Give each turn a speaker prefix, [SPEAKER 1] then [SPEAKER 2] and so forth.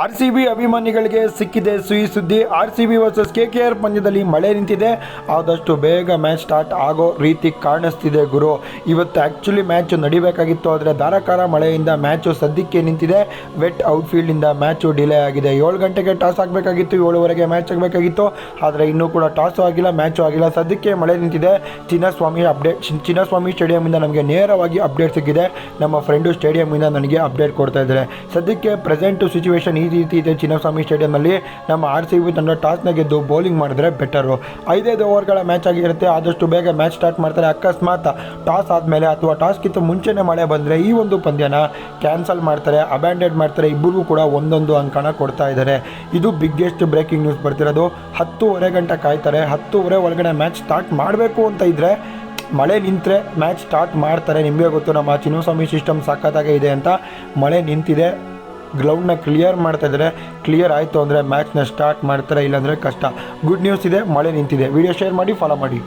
[SPEAKER 1] R C B ಅಭಿಮಾನಿಗಳಿಗೆ ಸಿಕ್ಕಿದೆ ಸುಯಿ ಸುದ್ದಿ. R C B versus K K R ಪಂದ್ಯದಲ್ಲಿ ಮಳೆ ನಿಂತಿದೆ. ಆದಷ್ಟು ಬೇಗ ಮ್ಯಾಚ್ ಸ್ಟಾರ್ಟ್ ಆಗೋ ರೀತಿ ಕಾಣಿಸ್ತಿದೆ ಗುರು. ಇವತ್ತು ಆ್ಯಕ್ಚುಲಿ ಮ್ಯಾಚ್ ನಡಿಬೇಕಾಗಿತ್ತು, ಆದರೆ ಧಾರಾಕಾರ ಮಳೆಯಿಂದ ಮ್ಯಾಚು ಸದ್ಯಕ್ಕೆ ನಿಂತಿದೆ. ವೆಟ್ ಔಟ್ಫೀಲ್ಡಿಂದ ಮ್ಯಾಚು ಡಿಲೇ ಆಗಿದೆ. ಏಳು ಗಂಟೆಗೆ ಟಾಸ್ ಆಗಬೇಕಾಗಿತ್ತು, ಏಳುವರೆಗೆ ಮ್ಯಾಚ್ ಆಗಬೇಕಾಗಿತ್ತು. ಆದರೆ ಇನ್ನೂ ಕೂಡ ಟಾಸು ಆಗಿಲ್ಲ ಮ್ಯಾಚು ಆಗಿಲ್ಲ. ಸದ್ಯಕ್ಕೆ ಮಳೆ ನಿಂತಿದೆ. ಚಿನ್ನಸ್ವಾಮಿ ಅಪ್ಡೇಟ್ ಚಿನ್ನಸ್ವಾಮಿ ಸ್ಟೇಡಿಯಮಿಂದ ನಮಗೆ ನೇರವಾಗಿ ಅಪ್ಡೇಟ್ ಸಿಕ್ಕಿದೆ. ನಮ್ಮ ಫ್ರೆಂಡು ಸ್ಟೇಡಿಯಮಿಂದ ನನಗೆ ಅಪ್ಡೇಟ್ ಕೊಡ್ತಾ ಇದ್ದಾರೆ. ಸದ್ಯಕ್ಕೆ ಪ್ರೆಸೆಂಟ್ ಸಿಚುವೇಶನ್ ಈ ರೀತಿ ಇದೆ ಚಿನ್ನಸ್ವಾಮಿ ಸ್ಟೇಡಿಯಂನಲ್ಲಿ. ನಮ್ಮ ಆರ್ ಸಿ ಬಿ ತಂಡ ಟಾಸ್ನ ಗೆದ್ದು ಬೌಲಿಂಗ್ ಮಾಡಿದ್ರೆ ಬೆಟರು ಐದೈದು ಓವರ್ಗಳ ಮ್ಯಾಚ್ ಆಗಿರುತ್ತೆ. ಆದಷ್ಟು ಬೇಗ ಮ್ಯಾಚ್ ಸ್ಟಾರ್ಟ್ ಮಾಡ್ತಾರೆ. ಅಕಸ್ಮಾತ್ ಟಾಸ್ ಆದಮೇಲೆ ಅಥವಾ ಟಾಸ್ಗಿಂತ ಮುಂಚೆನೇ ಮಳೆ ಬಂದರೆ ಈ ಒಂದು ಪಂದ್ಯನ ಕ್ಯಾನ್ಸಲ್ ಮಾಡ್ತಾರೆ. ಅಬ್ಯಾಂಡೆಡ್ ಮಾಡ್ತಾರೆ. ಇಬ್ಬರಿಗೂ ಕೂಡ ಒಂದೊಂದು ಅಂಕಣ ಕೊಡ್ತಾ ಇದ್ದಾರೆ. ಇದು ಬಿಗ್ಗೆಸ್ಟ್ ಬ್ರೇಕಿಂಗ್ ನ್ಯೂಸ್ ಬರ್ತಿರೋದು. ಹತ್ತೂವರೆ ಗಂಟೆ ಕಾಯ್ತಾರೆ. ಹತ್ತೂವರೆ ಒಳಗಡೆ ಮ್ಯಾಚ್ ಸ್ಟಾರ್ಟ್ ಮಾಡಬೇಕು ಅಂತ ಇದ್ದರೆ ಮಳೆ ನಿಂತರೆ ಮ್ಯಾಚ್ ಸ್ಟಾರ್ಟ್ ಮಾಡ್ತಾರೆ. ನಿಮಗೆ ಗೊತ್ತು ನಮ್ಮ ಚಿನ್ನಸ್ವಾಮಿ ಸಿಸ್ಟಮ್ ಸಾಕತ್ತಾಗೆ ಇದೆ ಅಂತ. ಮಳೆ ನಿಂತಿದೆ. ಗ್ರೌಂಡ್ನ ಕ್ಲಿಯರ್ ಮಾಡ್ತಾ ಇದ್ದಾರೆ. ಕ್ಲಿಯರ್ ಆಯಿತು ಅಂದರೆ ಮ್ಯಾಚ್ನ ಸ್ಟಾರ್ಟ್ ಮಾಡ್ತಾರೆ, ಇಲ್ಲಾಂದರೆ ಕಷ್ಟ. ಗುಡ್ ನ್ಯೂಸ್ ಇದೆ, ಮಳೆ ನಿಂತಿದೆ. ವಿಡಿಯೋ ಶೇರ್ ಮಾಡಿ ಫಾಲೋ ಮಾಡಿ.